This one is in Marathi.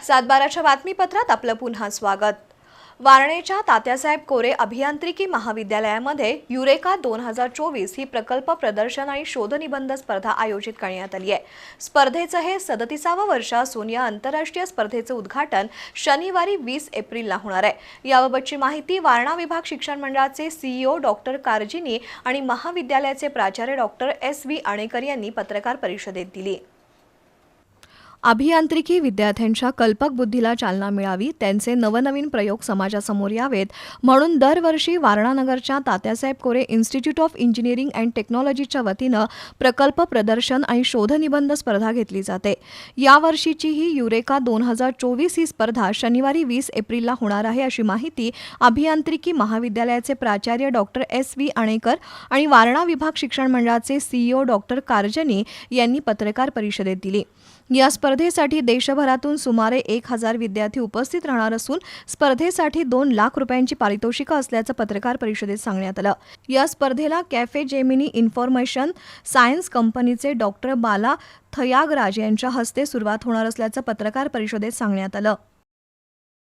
सातबाराच्या बातमीपत्रात आपलं पुन्हा स्वागत. वारणेच्या तात्यासाहेब कोरे अभियांत्रिकी महाविद्यालयामध्ये युरेका दोन हजार चोवीस ही प्रकल्प प्रदर्शन आणि शोधनिबंध स्पर्धा आयोजित करण्यात आली आहे. स्पर्धेचं हे सदतीसावं वर्ष असून या आंतरराष्ट्रीय स्पर्धेचं उद्घाटन शनिवारी वीस एप्रिलला होणार आहे. याबाबतची माहिती वारणा विभाग शिक्षण मंडळाचे सीईओ डॉक्टर कारजिनी आणि महाविद्यालयाचे प्राचार्य डॉक्टर एस व्ही आणेकर यांनी पत्रकार परिषदेत दिली. अभियांत्रिकी विद्यार्थ्यांच्या कल्पक बुद्धीला चालना मिळावी त्यांचे नवनवीन प्रयोग समाजासमोर यावेत. म्हणून दरवर्षी वारणानगरच्या Tatyasaheb Kore institute of engineering and टेक्नॉलॉजीच्या वतीनं प्रकल्प प्रदर्शन आणि शोधनिबंध स्पर्धा घेतली जाते. यावर्षीची ही युरेका दोन हजार चोवीस ही स्पर्धा शनिवारी वीस एप्रिलला होणार आहे अशी माहिती अभियांत्रिकी महाविद्यालयाचे प्राचार्य डॉक्टर एस व्ही आणेकर आणि वारणा विभाग शिक्षण मंडळाचे सीईओ डॉक्टर कारजनी यांनी पत्रकार परिषदेत दिली. या स्पर्धेसाठी देशभरातून सुमारे एक हजार विद्यार्थी उपस्थित राहणार असून स्पर्धेसाठी दोन लाख रुपयांची पारितोषिकं असल्याचं पत्रकार परिषदेत सांगण्यात आलं. या स्पर्धेला कॅफे जेमिनी इन्फॉर्मेशन सायन्स कंपनीचे डॉक्टर बाला थयागराज यांच्या हस्ते सुरुवात होणार असल्याचं पत्रकार परिषदेत सांगण्यात आलं.